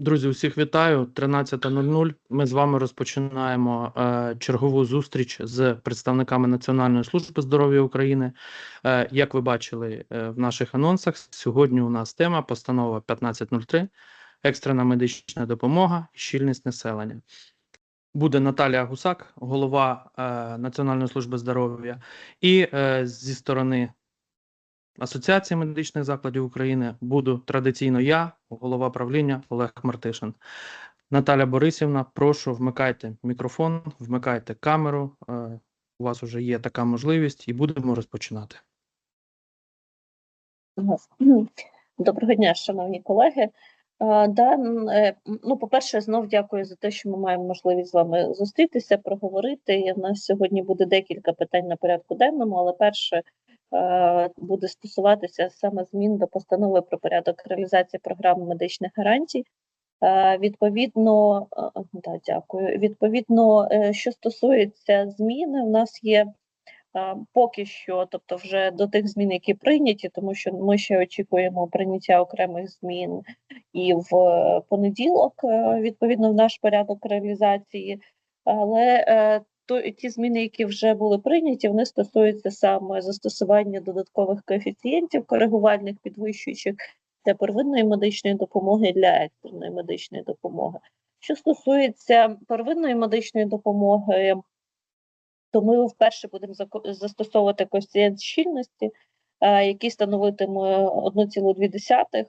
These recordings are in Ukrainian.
Друзі, усіх вітаю. 13.00. Ми з вами розпочинаємо е, чергову зустріч з представниками Національної служби здоров'я України. Е, як ви бачили е, в наших анонсах, сьогодні у нас тема постанова 1503 екстрена медична допомога щільність населення. Буде Наталія Гусак, голова е, Національної служби здоров'я, і е, зі сторони Асоціації медичних закладів України буду традиційно я, голова правління Олег Мартишин. Наталя Борисівна, прошу вмикайте мікрофон, вмикайте камеру. Е, У вас вже є така можливість, і будемо розпочинати. Доброго дня, шановні колеги. Да, м, е, ну, по-перше, знов дякую за те, що ми маємо можливість з вами зустрітися, проговорити. У нас сьогодні буде декілька питань на порядку денному, але перше е, буде стосуватися саме змін до постанови про порядок реалізації програми медичних гарантій. Е, Відповідно, е, да, дякую. Відповідно, е, що стосується зміни, у нас є Поки що, тобто, вже до тих змін, які прийняті, тому що ми ще очікуємо прийняття окремих змін і в е, понеділок, е, відповідно, в наш порядок реалізації. Але е, то ті зміни, які вже були прийняті, вони стосуються саме застосування додаткових коефіцієнтів коригувальних підвищуючих для первинної медичної допомоги для екстреної медичної допомоги. Що стосується первинної медичної допомоги, то ми вперше будемо застосовувати коефіцієнт щільності, е, який становитиме 1,2.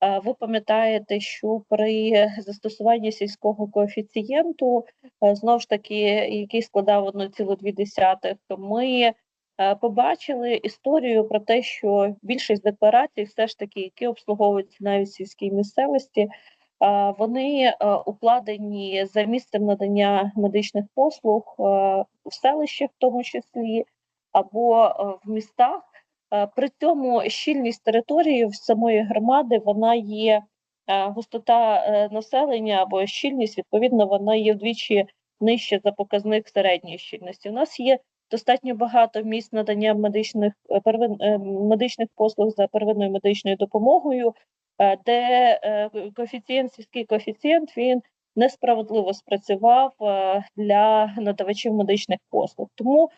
Ви пам'ятаєте, що при застосуванні сільського коефіцієнту, е, знову ж таки, який складав 1,2, то ми е, побачили історію про те, що більшість декларацій, все ж таки, які обслуговуються навіть в сільській місцевості, Вони е, укладені за місцем надання медичних послуг в селищах, в тому числі, або в містах. Е, При цьому щільність території в самої громади вона є е, густота е, населення або щільність, відповідно, вона є вдвічі нижче за показник середньої щільності. У нас є достатньо багато місць надання медичних первин, медичних послуг за первинною медичною допомогою де коефіцієнт, сільський коефіцієнт він несправедливо спрацював для надавачів медичних послуг. Тому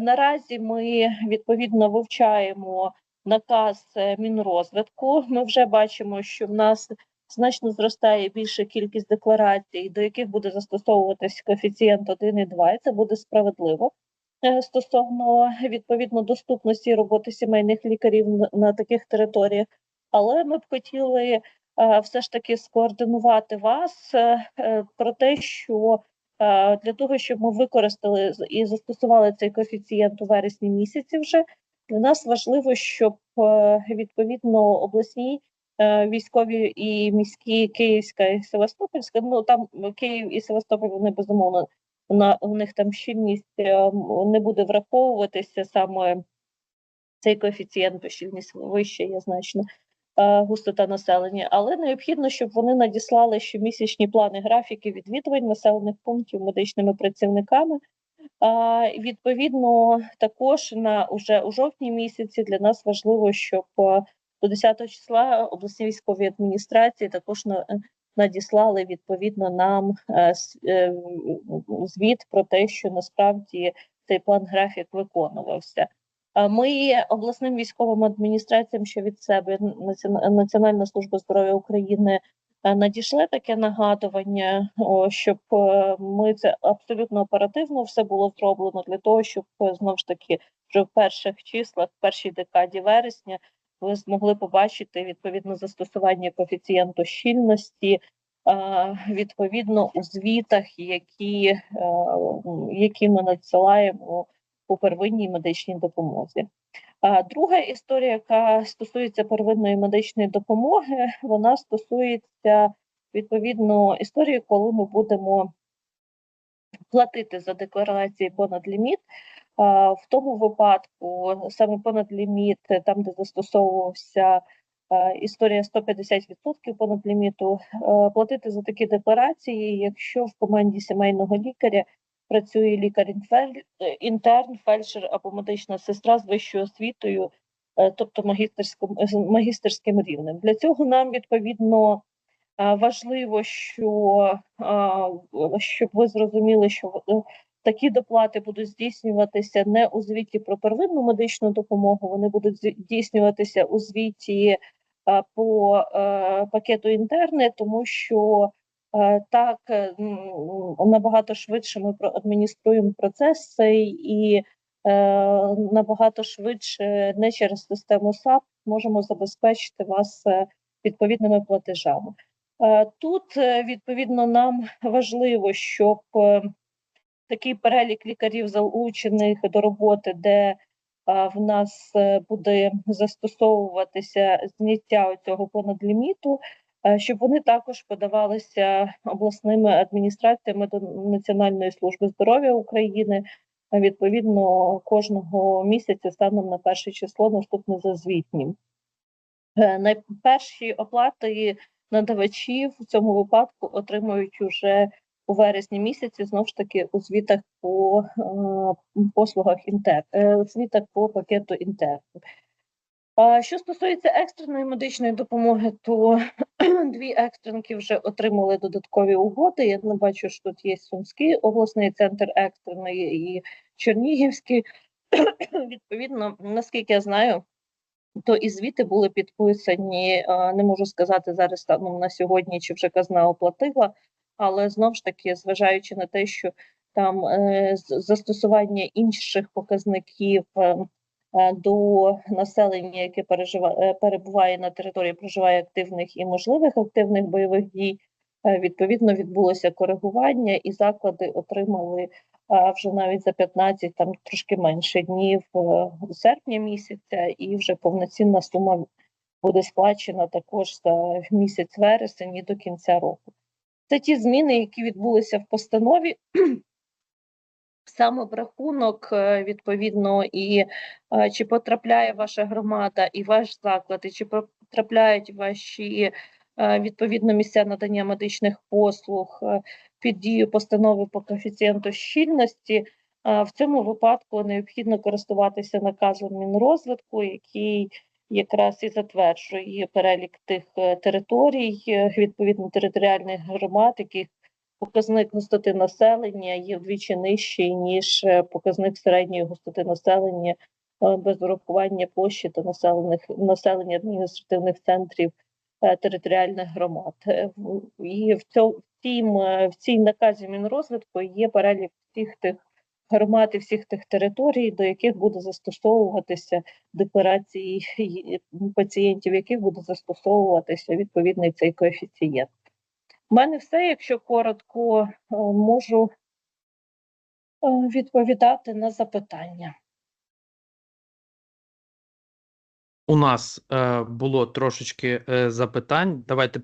наразі ми відповідно вивчаємо наказ е, Мінрозвитку. Ми вже бачимо, що в нас значно зростає більша кількість декларацій, до яких буде застосовуватись коефіцієнт 1,2, і це буде справедливо. е, Стосовно відповідно доступності роботи сімейних лікарів на, таких територіях, але ми б хотіли е, все ж таки скоординувати вас про те, що для того, щоб ми використали і застосували цей коефіцієнт у вересні місяці, вже для нас важливо, щоб е, відповідно обласні е, військові і міські Київська і Севастопольська, ну там Київ і Севастополь вони безумовно на у них там щільність е, не буде враховуватися саме цей коефіцієнт, бо щільність вища є значно. е, густота населення, але необхідно, щоб вони надіслали щомісячні плани графіки відвідувань населених пунктів медичними працівниками. Відповідно, також на уже у жовтні місяці для нас важливо, щоб е, до 10 числа обласні військові адміністрації також на, надіслали відповідно нам е, е, звіт про те, що насправді цей план графік виконувався. А Ми обласним військовим адміністраціям, що від себе Національна служба здоров'я України е, надійшли таке нагадування, щоб е, ми це абсолютно оперативно все було зроблено для того, щоб е, знову ж таки вже в перших числах, в першій декаді вересня, ви змогли побачити відповідно застосування коефіцієнту щільності. е, Відповідно у звітах, які, е, які ми надсилаємо по первинній медичній допомозі. Друга історія, яка стосується первинної медичної допомоги, вона стосується відповідно історії, коли ми будемо платити за декларації понад ліміт. В тому випадку саме понад ліміт, там де застосовувався історія 150% понад ліміту, платити за такі декларації, якщо в команді сімейного лікаря працює лікар-інтерн, фельдшер або медична сестра з вищою освітою, е, тобто магістерським, магістерським рівнем. Для цього нам відповідно Важливо, що щоб ви зрозуміли, що е, такі доплати будуть здійснюватися не у звіті про первинну медичну допомогу, вони будуть здійснюватися у звіті по е, пакету інтерни, тому що е, так е, набагато швидше ми адмініструємо процес і е, набагато швидше не через систему САП можемо забезпечити вас е, відповідними платежами. Е, Тут е, відповідно нам важливо, щоб е, такий перелік лікарів залучених до роботи, де е, в нас е, буде застосовуватися зняття цього понадліміту, е, щоб вони також подавалися обласними адміністраціями до Національної служби здоров'я України е, відповідно кожного місяця станом на перше число наступне за звітнім. Е, Найперші оплати надавачів в цьому випадку отримують уже у вересні місяці, знову ж таки, у звітах по е, послугах інтер, е, звітах по пакету інтер. Що стосується екстреної медичної допомоги, то дві екстренки вже отримали додаткові угоди. Я не бачу, що тут є Сумський обласний центр екстреної і Чернігівський. Відповідно, наскільки я знаю, то і звіти були підписані. Не можу сказати зараз станом на сьогодні, чи вже казна оплатила, але знов ж таки, зважаючи на те, що там е, застосування інших показників е, до населення, яке пережива, е, перебуває на території, проживає активних і можливих активних бойових дій, е, відповідно відбулося коригування, і заклади отримали вже навіть за 15, там трошки менше днів е, серпня місяця, і вже повноцінна сума буде сплачена також за місяць вересень і до кінця року. Це ті зміни, які відбулися в постанові. Сам обрахунок, е, відповідно, і е, чи потрапляє ваша громада і ваш заклад, і чи потрапляють ваші е, відповідно місця надання медичних послуг під дію постанови по коефіцієнту щільності. В цьому випадку необхідно користуватися наказом Мінрозвитку, який якраз і затверджує перелік тих територій, відповідно територіальних громад, яких показник густоти населення є вдвічі нижчий, ніж е, показник середньої густоти населення е, без урахування площі та населених населення адміністративних центрів е, територіальних громад. І в цьому в цій наказі Мінрозвитку є перелік всіх тих громад і всіх тих територій, до яких буде застосовуватися декларації пацієнтів, яких буде застосовуватися відповідний цей коефіцієнт. У мене все, якщо коротко, е, можу е, відповідати на запитання. У нас е, було трошечки е, запитань. Давайте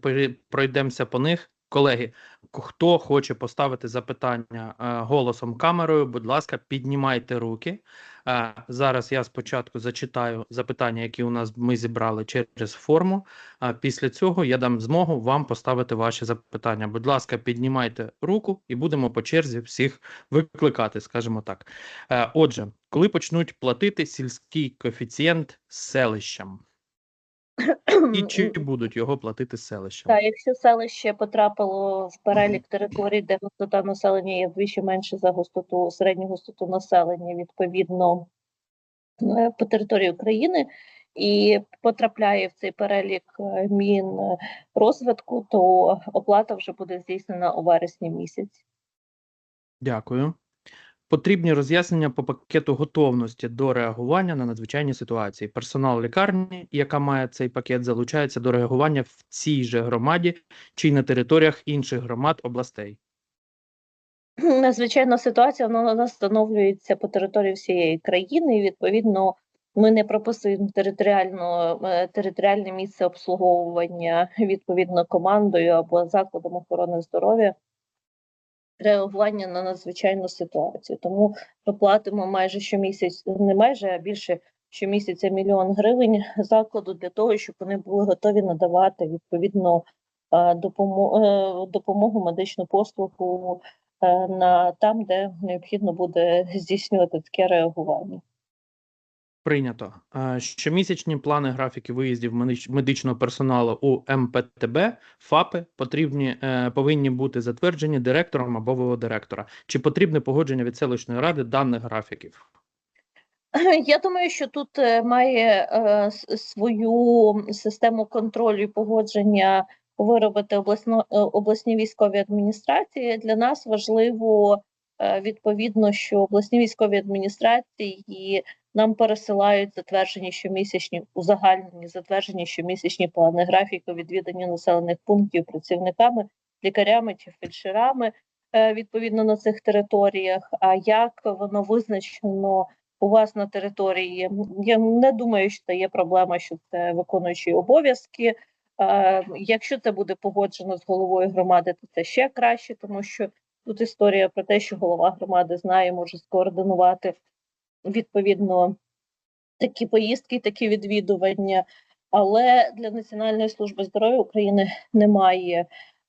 пройдемося по них. Колеги, хто хоче поставити запитання е, голосом камерою, будь ласка, піднімайте руки. Е, зараз я спочатку зачитаю запитання, які у нас ми зібрали через форму. А після цього я дам змогу вам поставити ваші запитання. Будь ласка, піднімайте руку і будемо по черзі всіх викликати, скажімо так. Е, Отже, коли почнуть платити сільський коефіцієнт селищам, і чи будуть його платити селищам? Так, якщо селище потрапило в перелік територій, де густота населення є вдвічі менше за густоту, середню густоту населення, відповідно е, по території України, і потрапляє в цей перелік е, Мінрозвитку, то оплата вже буде здійснена у вересні місяці. Дякую. Потрібні роз'яснення по пакету готовності до реагування на надзвичайні ситуації. Персонал лікарні, яка має цей пакет, залучається до реагування в цій же громаді чи на територіях інших громад областей. Надзвичайна ситуація вона встановлюється по території всієї країни, і відповідно ми не прописуємо територіально е, територіальне місце обслуговування відповідно командою або закладом охорони здоров'я. Реагування на надзвичайну ситуацію. Тому ми платимо майже щомісяць, не майже, а більше щомісяця мільйон гривень закладу для того, щоб вони були готові надавати відповідно е, допомогу, допомогу медичну послугу е, на там, де необхідно буде здійснювати таке реагування. Прийнято. Щомісячні плани графіки виїздів медич- медичного персоналу у МПТБ, ФАПи потрібні, е, повинні бути затверджені директором або директора. Чи потрібне погодження від селищної ради даних графіків? Я думаю, що тут е, має е, свою систему контролю і погодження виробити обласно, обласні військові адміністрації. Для нас важливо відповідно, що обласні військові адміністрації нам пересилають затверджені щомісячні узагальнені затверджені щомісячні плани графіку відвідання населених пунктів працівниками, лікарями чи фельдшерами е, відповідно на цих територіях. А як воно визначено? у вас на території. Я не думаю, що це є проблема, що це виконуючі обов'язки. Е, Якщо це буде погоджено з головою громади, то це ще краще, тому що тут історія про те, що голова громади знає, може скоординувати відповідно такі поїздки, такі відвідування. Але для Національної служби здоров'я України немає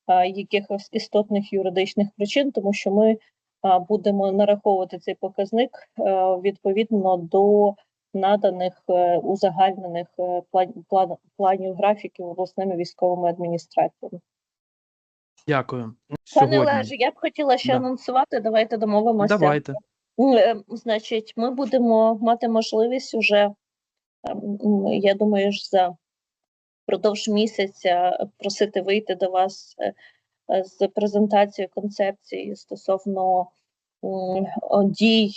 е, якихось істотних юридичних причин, тому що ми а, будемо нараховувати цей показник е, відповідно до наданих е, узагальнених е, план, план, планів графіків обласними військовими адміністраціями. Дякую. Пане Сьогодні. Олеже, я б хотіла ще Да. анонсувати. Давайте домовимося. Давайте. Е, Значить, ми будемо мати можливість уже, я думаю, ж за впродовж місяця просити вийти до вас е, е, з презентацією концепції стосовно дій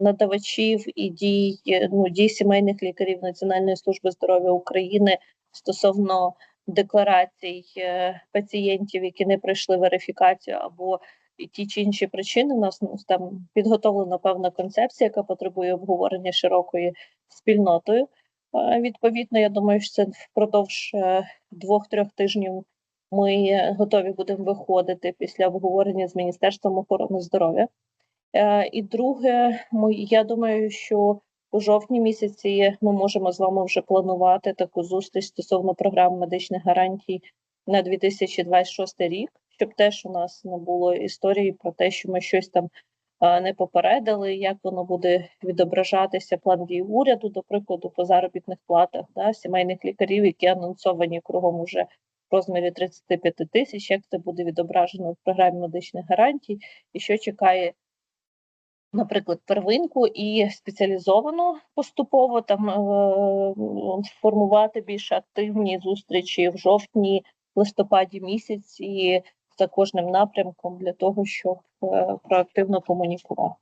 надавачів і дій, ну, дій сімейних лікарів Національної служби здоров'я України стосовно декларацій пацієнтів, які не пройшли верифікацію або і ті чи інші причини. У нас ну, там підготовлена певна концепція, яка потребує обговорення широкою спільнотою. Відповідно, я думаю, що це впродовж е, двох-трьох тижнів ми готові будемо виходити після обговорення з Міністерством охорони здоров'я. Е, І друге, я думаю, що у жовтні місяці ми можемо з вами вже планувати таку зустріч стосовно програм медичних гарантій на 2026 рік, щоб теж у нас не було історії про те, що ми щось там не попередили, як воно буде відображатися план дій уряду, до прикладу, по заробітних платах да, сімейних лікарів, які анонсовані кругом уже в розмірі 35 тисяч, як це буде відображено в програмі медичних гарантій, і що чекає наприклад, первинку і спеціалізовано поступово там е, формувати більш активні зустрічі в жовтні, листопаді місяці за кожним напрямком для того, щоб е, проактивно комунікувати.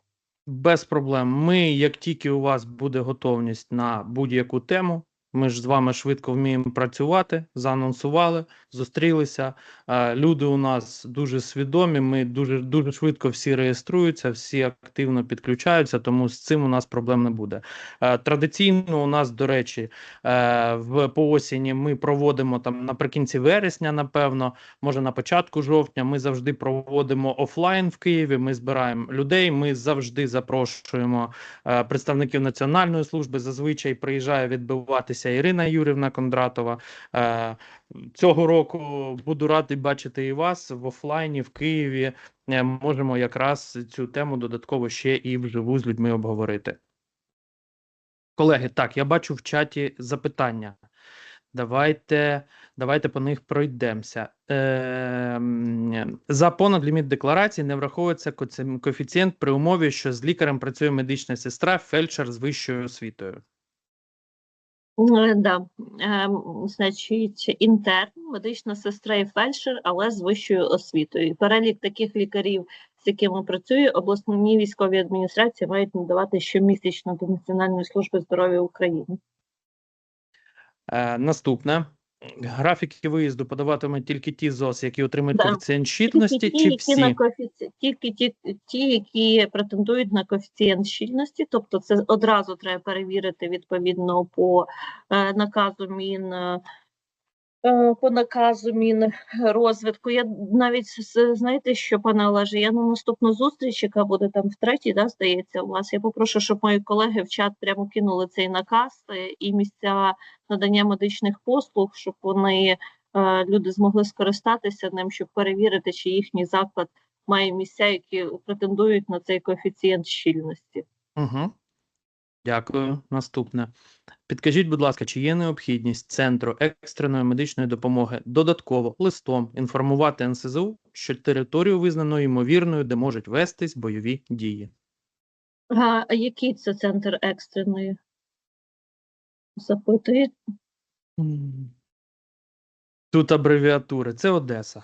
Без проблем. Ми, як тільки у вас буде готовність на будь-яку тему, ми ж з вами швидко вміємо працювати, заанонсували, зустрілися. Люди у нас дуже свідомі. Ми дуже дуже швидко всі реєструються, всі активно підключаються, тому з цим у нас проблем не буде. Традиційно у нас, до речі, е, в по осені ми проводимо там наприкінці вересня, напевно, може на початку жовтня. Ми завжди проводимо офлайн в Києві. Ми збираємо людей. Ми завжди запрошуємо е, представників національної служби. Зазвичай приїжджає відбуватися Ірина Юрівна Кондратова. Е, Цього року буду радий бачити і вас в офлайні в Києві. Е, Можемо якраз цю тему додатково ще і вживу з людьми обговорити. Колеги, так, я бачу в чаті запитання. Давайте, давайте по них пройдемося. Ем, за понад ліміт декларації не враховується коефіцієнт при умові, що з лікарем працює медична сестра, фельдшер з вищою освітою. Е, Да. Ем, Значить, інтерн, медична сестра і фельдшер, але з вищою освітою. Перелік таких лікарів, з якими працює, обласні військові адміністрації мають надавати щомісячно до Національної служби здоров'я України. Е, наступне. Графіки виїзду подаватимуть тільки ті ЗОС, які отримують Да. коефіцієнт щільності, чи які всі? на коефіці... тільки ті, ті, які претендують на коефіцієнт щільності, тобто це одразу треба перевірити відповідно по е, наказу Мін. Е, По наказу Мінрозвитку. Я навіть знаєте, що, пане Олеже, я на наступну зустріч, яка буде там втретій, да, здається, у вас. Я попрошу, щоб мої колеги в чат прямо кинули цей наказ е, і місця надання медичних послуг, щоб вони е, люди змогли скористатися ним, щоб перевірити, чи їхній заклад має місця, які претендують на цей коефіцієнт щільності. Угу. Дякую. Наступне. Підкажіть, будь ласка, чи є необхідність Центру екстреної медичної допомоги додатково листом інформувати НСЗУ, що територію визнано ймовірною, де можуть вестись бойові дії? А який це центр екстреної? Запитують. Тут абревіатури. Це Одеса.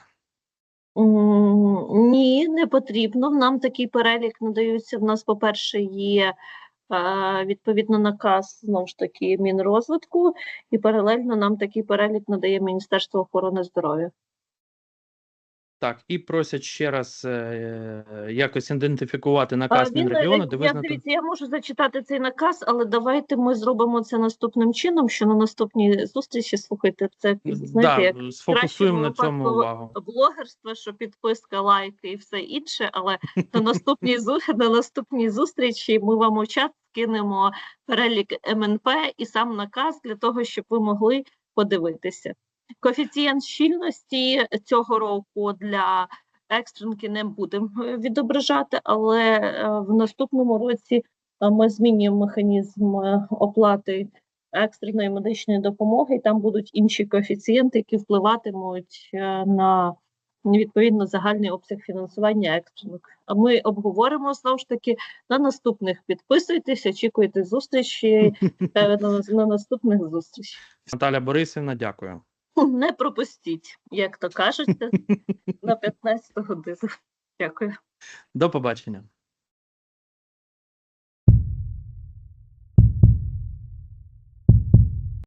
Ні, не потрібно. Нам такий перелік надаються. В нас, по-перше, є відповідно наказ знову ж таки Мінрозвитку, і паралельно нам такий перелік надає Міністерство охорони здоров'я. Так, і просять ще раз е, якось ідентифікувати наказ він, е, Мінрегіону, де я, дивіться, я можу зачитати цей наказ, але давайте ми зробимо це наступним чином, що на наступній зустрічі, слухайте, це знаєте, як сфокусуємо на цьому увагу. блогерство, що підписка, лайки і все інше, але на наступній на наступній зустрічі ми вам у чат скинемо перелік МНП і сам наказ для того, щоб ви могли подивитися. Коефіцієнт щільності цього року для екстренки не будемо е, відображати, але е, в наступному році е, ми змінюємо механізм оплати екстреної медичної допомоги, і там будуть інші коефіцієнти, які впливатимуть на відповідно загальний обсяг фінансування екстренок. А ми обговоримо знову ж таки на наступних. Підписуйтесь, очікуйте зустрічі на, на наступних зустрічах. Наталя Борисівна, дякую. Не пропустіть, як то кажуть, на 15 годину. Дякую. До побачення.